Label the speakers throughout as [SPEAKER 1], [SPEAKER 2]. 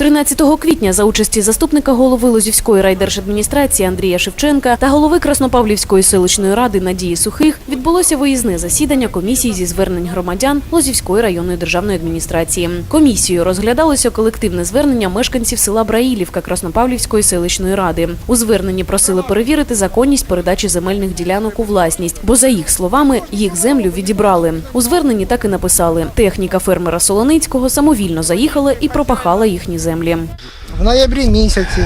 [SPEAKER 1] 13 квітня за участі заступника голови Лозівської райдержадміністрації Андрія Шевченка та голови Краснопавлівської селищної ради Надії Сухих відбулося виїзне засідання комісії зі звернень громадян Лозівської районної державної адміністрації. Комісією розглядалося колективне звернення мешканців села Браїлівка Краснопавлівської селищної ради. У зверненні просили перевірити законність передачі земельних ділянок у власність, бо за їх словами їх землю відібрали. У зверненні так і написали: техніка фермера Солоницького самовільно заїхала і пропахала їхні землі.
[SPEAKER 2] В ноябрі місяці,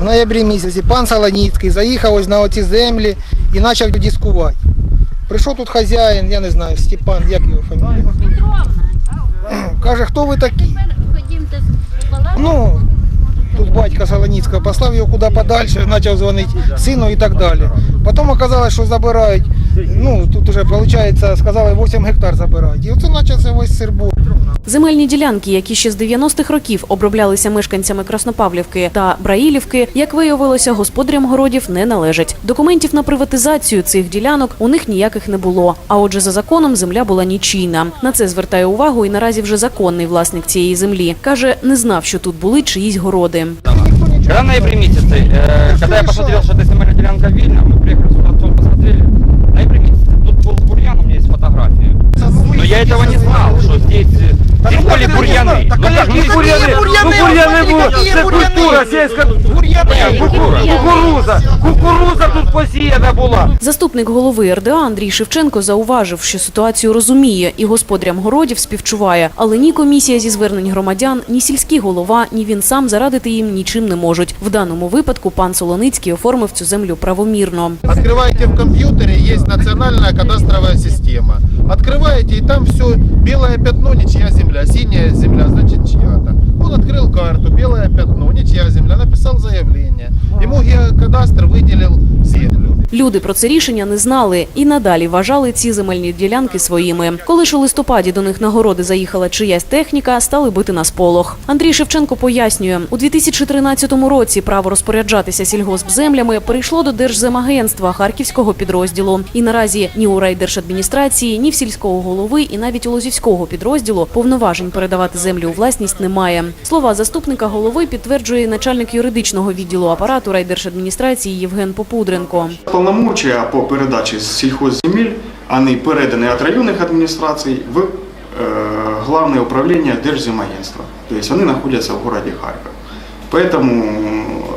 [SPEAKER 2] в ноябрі місяці пан Солоніцький заїхав ось на оці землі і почав дискувати. Прийшов тут хазяїн, я не знаю, Степан, як його фамілія. Каже, хто ви такі?
[SPEAKER 3] Ходімте з
[SPEAKER 2] Ну, тут батька Солоніцького послав його куди подальше, почав дзвонити сину і так далі. Потім оказалось, що забирають, ну тут вже виходить, сказали 8 гектар забирають. І оце почався весь сирбор.
[SPEAKER 1] Земельні ділянки, які ще з 90-х років оброблялися мешканцями Краснопавлівки та Браїлівки, як виявилося, господарям городів не належать. Документів на приватизацію цих ділянок у них ніяких не було. А отже, за законом земля була нічийна. На це звертає увагу і наразі вже законний власник цієї землі. каже, не знав, що тут були чиїсь городи.
[SPEAKER 4] Когда в ноябре месяце, э, когда я посмотрел, что это земельная делянка Вильна, мы приехали с отцом посмотрели, в ноябре месяце, тут был бурьян, у меня есть фотографии. Но я этого не знал, что здесь, э, здесь были бурьяны. Ну как, ну не бурьяны,
[SPEAKER 5] Ну бур'яни було, це культура, сільська кукура- кукуруза, кукуруза тут посіяна була.
[SPEAKER 1] Заступник голови РДА Андрій Шевченко зауважив, що ситуацію розуміє і господарям городів співчуває, але ні комісія зі звернень громадян, ні сільський голова, ні він сам зарадити їм нічим не можуть. В даному випадку пан Солоницький оформив цю землю правомірно.
[SPEAKER 6] Открываете в компьютере, есть национальная кадастровая система. Открываете, и там все, белое пятно, ничья земля, синяя земля, значит чья-то. Он открыл карту, белое пятно, ничья земля, написал заявление. Ему геокадастр выделил землю.
[SPEAKER 1] Люди про це рішення не знали і надалі вважали ці земельні ділянки своїми. Коли ж у листопаді до них на городи заїхала чиясь техніка, стали бити на сполох. Андрій Шевченко пояснює, у 2013 році право розпоряджатися сільгоспземлями перейшло до Держземагентства Харківського підрозділу. І наразі ні у райдержадміністрації, ні в сільського голови, і навіть у Лозівського підрозділу повноважень передавати землю у власність немає. Слова заступника голови підтверджує начальник юридичного відділу апарату райдержадміністрації Євген Попудренко.
[SPEAKER 7] Полномочия по передаче сельхозземель, они переданы от районных администраций в э, Главное управление Держземагентства. То есть они находятся в городе Харьков. Поэтому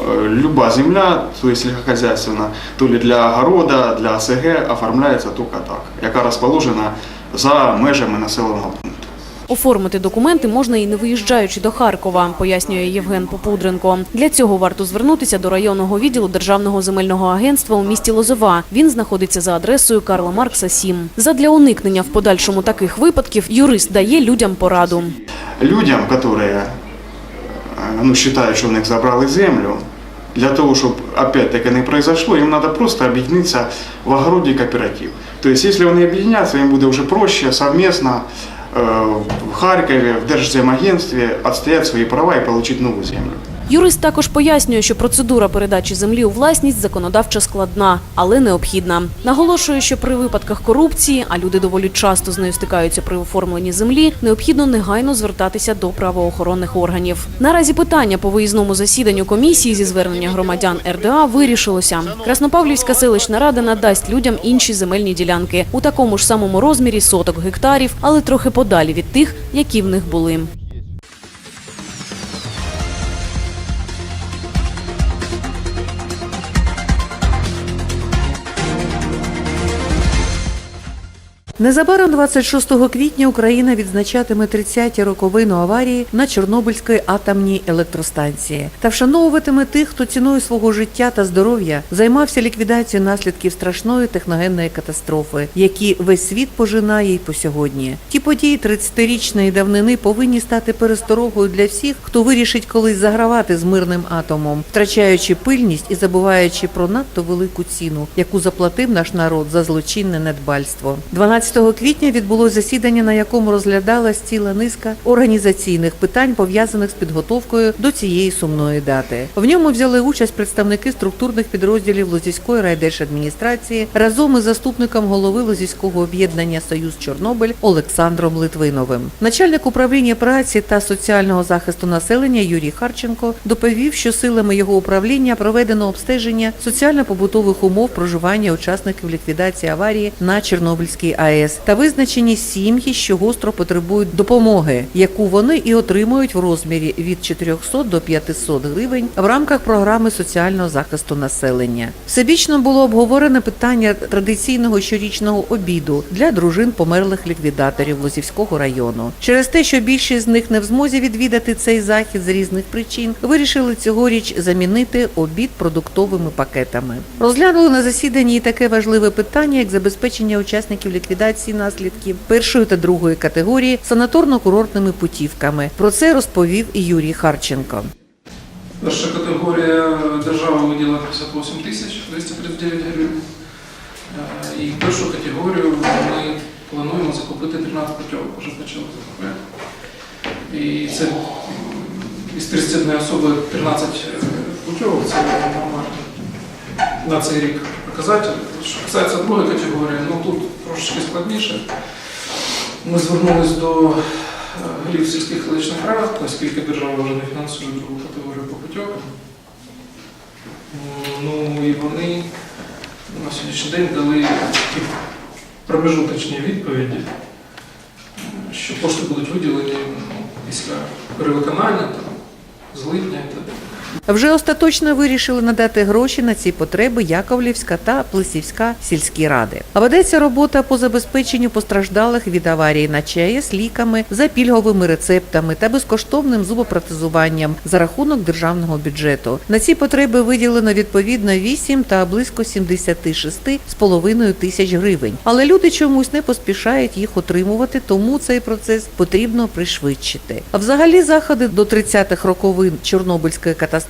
[SPEAKER 7] э, люба земля, то есть сельскохозяйственная, то ли для огорода, для ОСГ оформляется только так, яка расположена за межами населеного пункту.
[SPEAKER 1] Оформити документи можна і не виїжджаючи до Харкова, пояснює Євген Попудренко. Для цього варто звернутися до районного відділу Державного земельного агентства у місті Лозова. Він знаходиться за адресою Карла Маркса 7. Задля уникнення в подальшому таких випадків юрист дає людям пораду.
[SPEAKER 7] людям, которые э, ну, считают, что у них забрали землю, для того, чтобы опять-таки не произошло, им надо просто объединиться в огороде кооператив. То есть, если они объединятся, им будет уже проще совместно э, в Харькове, в Держземагентстве отстоять свои права и получить новую землю.
[SPEAKER 1] Юрист також пояснює, що процедура передачі землі у власність законодавчо складна, але необхідна. Наголошує, що при випадках корупції, а люди доволі часто з нею стикаються при оформленні землі, необхідно негайно звертатися до правоохоронних органів. Наразі питання по виїзному засіданню комісії зі звернення громадян РДА вирішилося. Краснопавлівська селищна рада надасть людям інші земельні ділянки у такому ж самому розмірі соток гектарів, але трохи подалі від тих, які в них були.
[SPEAKER 8] Незабаром 26 квітня Україна відзначатиме 30-ті роковину аварії на Чорнобильській атомній електростанції та вшановуватиме тих, хто ціною свого життя та здоров'я займався ліквідацією наслідків страшної техногенної катастрофи, які весь світ пожинає й по сьогодні. Ті події 30-річної давнини повинні стати пересторогою для всіх, хто вирішить колись загравати з мирним атомом, втрачаючи пильність і забуваючи про надто велику ціну, яку заплатив наш народ за злочинне недбальство. 12 12 квітня відбулось засідання, на якому розглядалась ціла низка організаційних питань, пов'язаних з підготовкою до цієї сумної дати. В ньому взяли участь представники структурних підрозділів Лозівської райдержадміністрації разом із заступником голови Лозівського об'єднання Союз Чорнобиль Олександром Литвиновим. Начальник управління праці та соціального захисту населення Юрій Харченко доповів, що силами його управління проведено обстеження соціально-побутових умов проживання учасників ліквідації аварії на Чорнобильській АЕС та визначені сім'ї, що гостро потребують допомоги, яку вони і отримують в розмірі від 400 до 500 гривень в рамках програми соціального захисту населення. Всебічно було обговорено питання традиційного щорічного обіду для дружин померлих ліквідаторів Лозівського району. Через те, що більшість з них не в змозі відвідати цей захід з різних причин, вирішили цьогоріч замінити обід продуктовими пакетами. Розглянули на засіданні і таке важливе питання, як забезпечення учасників ліквідації наслідків першої та другої категорії санаторно-курортними путівками. Про це розповів Юрій Харченко.
[SPEAKER 9] Перша категорія держава виділила 58 тисяч 239 гривень. Е, І першу категорію ми плануємо закупити 13 путівок, вже почали закупляти. І це із 31 особи 13 путівок, це нормально на цей рік показатель. Що касається другої категорії, ну тут трошечки складніше. Ми звернулись до е, голів сільських селищних рад, оскільки держава вже не фінансує другу категорію по путівкам. Ну і вони на сьогоднішній день дали такі промежуточні відповіді, що кошти будуть виділені ну, після перевиконання з липня і так далі.
[SPEAKER 8] Вже остаточно вирішили надати гроші на ці потреби Яковлівська та Плесівська сільські ради. А ведеться робота по забезпеченню постраждалих від аварії на ЧАЕС ліками за пільговими рецептами та безкоштовним зубопротезуванням за рахунок державного бюджету. На ці потреби виділено відповідно 8 та близько 76 з половиною тисяч гривень. Але люди чомусь не поспішають їх отримувати, тому цей процес потрібно пришвидшити. А взагалі заходи до 30-х роковин Чорнобильської катастрофи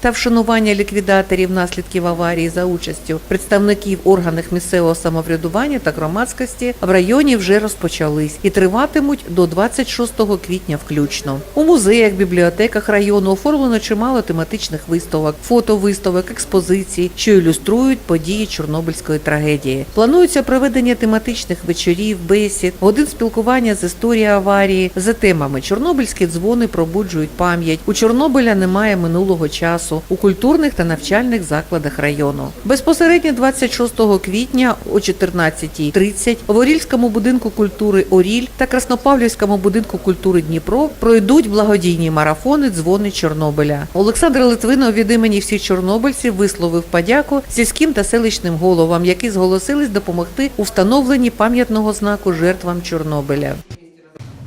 [SPEAKER 8] та вшанування ліквідаторів наслідків аварії за участю представників органів місцевого самоврядування та громадськості в районі вже розпочались і триватимуть до 26 квітня включно. У музеях, бібліотеках району оформлено чимало тематичних виставок, фотовиставок, експозицій, що ілюструють події Чорнобильської трагедії. Планується проведення тематичних вечорів, бесід, годин спілкування з історії аварії за темами Чорнобильські дзвони пробуджують пам'ять. У Чорнобиля немає минулого часу у культурних та навчальних закладах району. Безпосередньо 26 квітня о 14.30 в Орільському будинку культури Оріль та Краснопавлівському будинку культури Дніпро пройдуть благодійні марафони Дзвони Чорнобиля. Олександр Литвинов від імені всіх чорнобильців висловив подяку сільським та селищним головам, які зголосились допомогти у встановленні пам'ятного знаку жертвам Чорнобиля.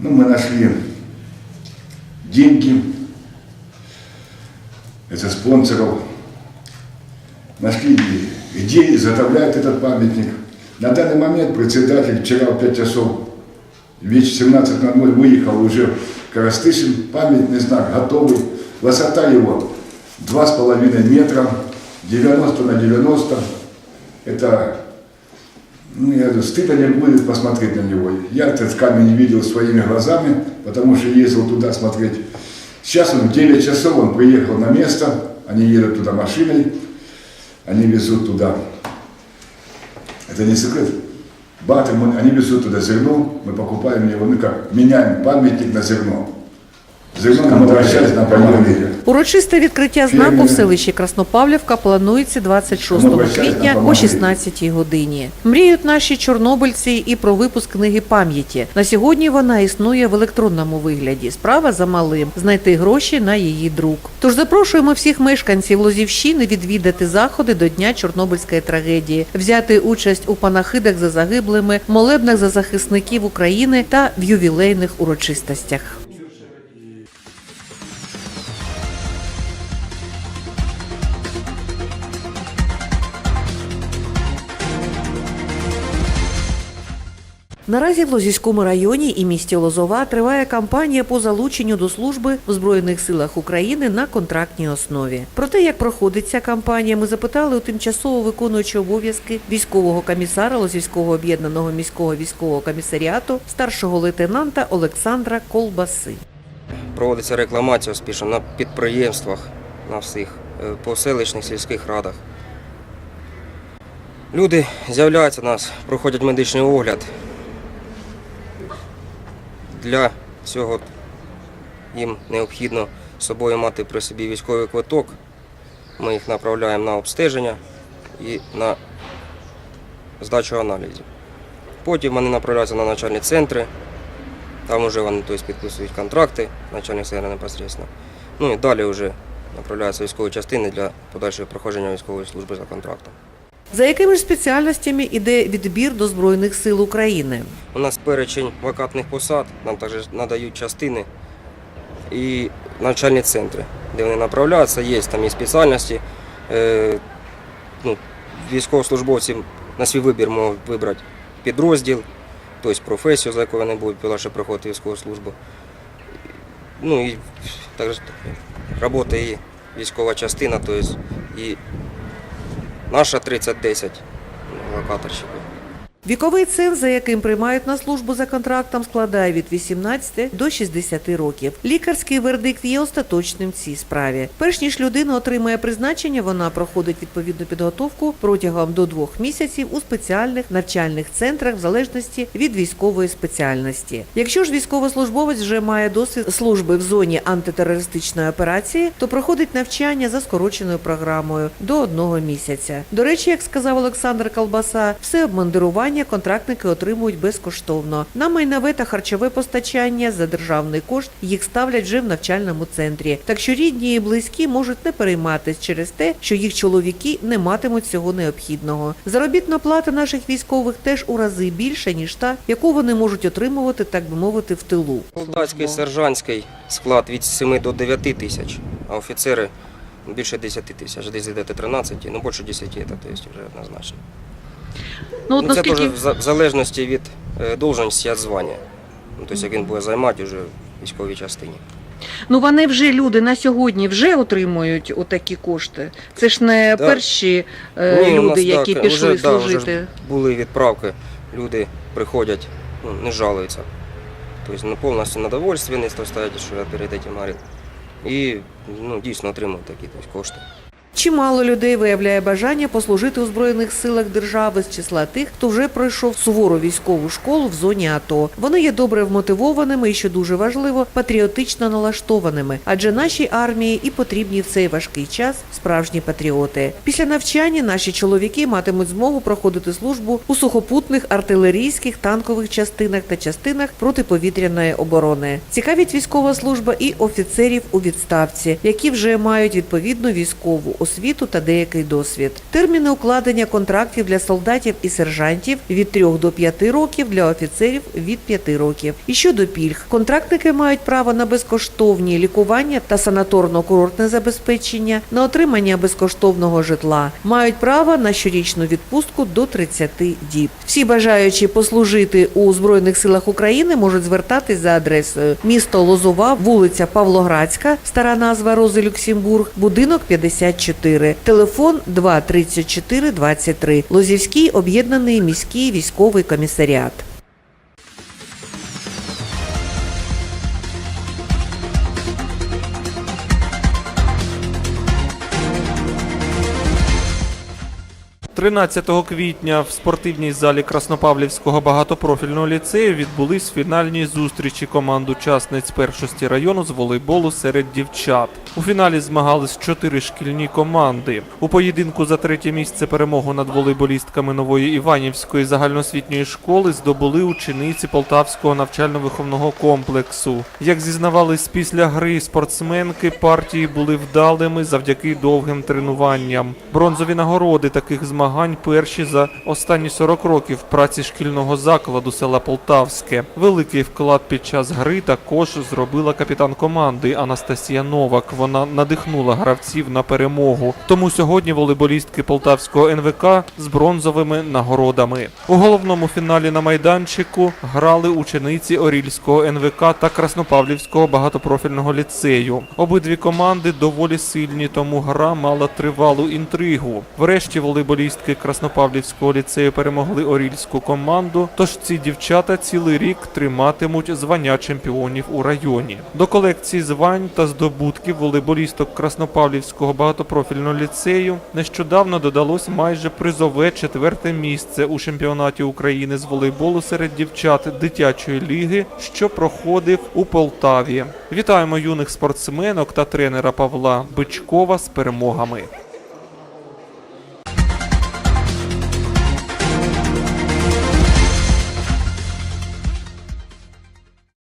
[SPEAKER 10] Ну, мы нашли деньги, это спонсоров, нашли где изготовляют этот памятник. На данный момент председатель вчера в 5 часов, вечер 17.00 выехал уже Коростышин, памятный знак готовый, высота его 2,5 метра, 90 на 90, это ну, я говорю, стыдно не будет посмотреть на него. Я этот камень видел своими глазами, потому что ездил туда смотреть. Сейчас он в 9 часов, он приехал на место, они едут туда машиной, они везут туда, это не секрет, баты, мы- они везут туда зерно, мы покупаем его, ну как, меняем памятник на зерно. Зерно нам возвращается на половину.
[SPEAKER 8] Урочисте відкриття знаку в селищі Краснопавлівка планується 26 квітня о 16 годині. Мріють наші чорнобильці і про випуск книги пам'яті. На сьогодні вона існує в електронному вигляді. Справа за малим знайти гроші на її друк. Тож запрошуємо всіх мешканців Лозівщини відвідати заходи до Дня Чорнобильської трагедії, взяти участь у панахидах за загиблими, молебнах за захисників України та в ювілейних урочистостях. Наразі в Лозівському районі і місті Лозова триває кампанія по залученню до служби в Збройних силах України на контрактній основі. Про те, як проходить ця кампанія, ми запитали у тимчасово виконуючого обов'язки військового комісара Лозівського об'єднаного міського військового комісаріату старшого лейтенанта Олександра Колбаси.
[SPEAKER 11] проводиться рекламація успішно на підприємствах, на всіх, е, по селищних сільських радах. Люди з'являються у нас, проходять медичний огляд. Для цього їм необхідно з собою мати при собі військовий квиток. Ми їх направляємо на обстеження і на здачу аналізів. Потім вони направляються на начальні центри, там вже вони тобто, підписують контракти, начальник центра непосредственно. Ну і далі вже направляються військові частини для подальшого проходження військової служби за контрактом.
[SPEAKER 8] За якими ж спеціальностями іде відбір до Збройних сил України?
[SPEAKER 11] У нас перечень вакантних посад, нам також надають частини і навчальні центри, де вони направляються, є там і спеціальності. Е, ну, військовослужбовці на свій вибір можуть вибрати підрозділ, тобто професію, за яку вони будуть подальше проходити військову службу. Ну і також робота і військова частина, тобто і наша 3010 локаторщики.
[SPEAKER 8] Віковий ценз, за яким приймають на службу за контрактом, складає від 18 до 60 років. Лікарський вердикт є остаточним в цій справі. Перш ніж людина отримає призначення, вона проходить відповідну підготовку протягом до двох місяців у спеціальних навчальних центрах в залежності від військової спеціальності. Якщо ж військовослужбовець вже має досвід служби в зоні антитерористичної операції, то проходить навчання за скороченою програмою до одного місяця. До речі, як сказав Олександр Колбаса, все обмундирування контрактники отримують безкоштовно. На майнове та харчове постачання за державний кошт їх ставлять вже в навчальному центрі. Так що рідні і близькі можуть не перейматись через те, що їх чоловіки не матимуть цього необхідного. Заробітна плата наших військових теж у рази більша ніж та, яку вони можуть отримувати, так би мовити, в тилу.
[SPEAKER 11] Солдатський, сержантський склад від 7 до 9 тисяч, а офіцери більше 10 тисяч, десь йде 13, ну більше 10, це то есть вже однозначно.
[SPEAKER 8] Ну
[SPEAKER 11] Ну, це теж в за- в залежності від е, должності від звання. Ну, тобто, як він буде займати вже в військовій частині.
[SPEAKER 8] Ну вони вже люди на сьогодні вже отримують отакі кошти. Це ж не
[SPEAKER 11] Да.
[SPEAKER 8] перші е,
[SPEAKER 11] Ні, у
[SPEAKER 8] люди,
[SPEAKER 11] нас,
[SPEAKER 8] які
[SPEAKER 11] так,
[SPEAKER 8] пішли
[SPEAKER 11] вже, да, вже
[SPEAKER 8] служити.
[SPEAKER 11] були відправки, люди приходять, ну, не жалуються. Тобто ну, повністю на довольстві не стоять, що я перед этим говорив. І ну, дійсно отримують такі тобто, кошти.
[SPEAKER 8] Чимало людей виявляє бажання послужити у збройних силах держави з числа тих, хто вже пройшов сувору військову школу в зоні АТО. Вони є добре вмотивованими і, що дуже важливо, патріотично налаштованими, адже нашій армії і потрібні в цей важкий час справжні патріоти. Після навчання наші чоловіки матимуть змогу проходити службу у сухопутних артилерійських танкових частинах та частинах протиповітряної оборони. Цікавить військова служба і офіцерів у відставці, які вже мають відповідну військову освіту та деякий досвід. Терміни укладення контрактів для солдатів і сержантів від 3 до 5 років, для офіцерів від 5 років. І щодо пільг, контрактники мають право на безкоштовні лікування та санаторно-курортне забезпечення, на отримання безкоштовного житла, мають право на щорічну відпустку до 30 діб. Всі бажаючі послужити у збройних силах України можуть звертатись за адресою місто Лозова, вулиця Павлоградська, стара назва Рози Люксембург, будинок 54, телефон 2 34 23, Лозівський об'єднаний міський військовий комісаріат.
[SPEAKER 12] – 13 квітня в спортивній залі Краснопавлівського багатопрофільного ліцею відбулись фінальні зустрічі команд учасниць першості району з волейболу серед дівчат. У фіналі змагались чотири шкільні команди. У поєдинку за третє місце перемогу над волейболістками нової Іванівської загальноосвітньої школи здобули учениці Полтавського навчально-виховного комплексу. Як зізнавались після гри спортсменки, партії були вдалими завдяки довгим тренуванням. Бронзові нагороди таких змагань змагань перші за останні 40 років праці шкільного закладу села Полтавське. Великий вклад під час гри також зробила капітан команди Анастасія Новак. Вона надихнула гравців на перемогу. Тому сьогодні волейболістки полтавського НВК з бронзовими нагородами. У головному фіналі на майданчику грали учениці Орільського НВК та Краснопавлівського багатопрофільного ліцею. Обидві команди доволі сильні, тому гра мала тривалу інтригу. Врешті волейболістки Краснопавлівського ліцею перемогли Орільську команду. Тож ці дівчата цілий рік триматимуть звання чемпіонів у районі. До колекції звань та здобутків волейболісток Краснопавлівського багатопрофільного ліцею нещодавно додалось майже призове четверте місце у чемпіонаті України з волейболу серед дівчат дитячої ліги, що проходив у Полтаві. Вітаємо юних спортсменок та тренера Павла Бичкова з перемогами.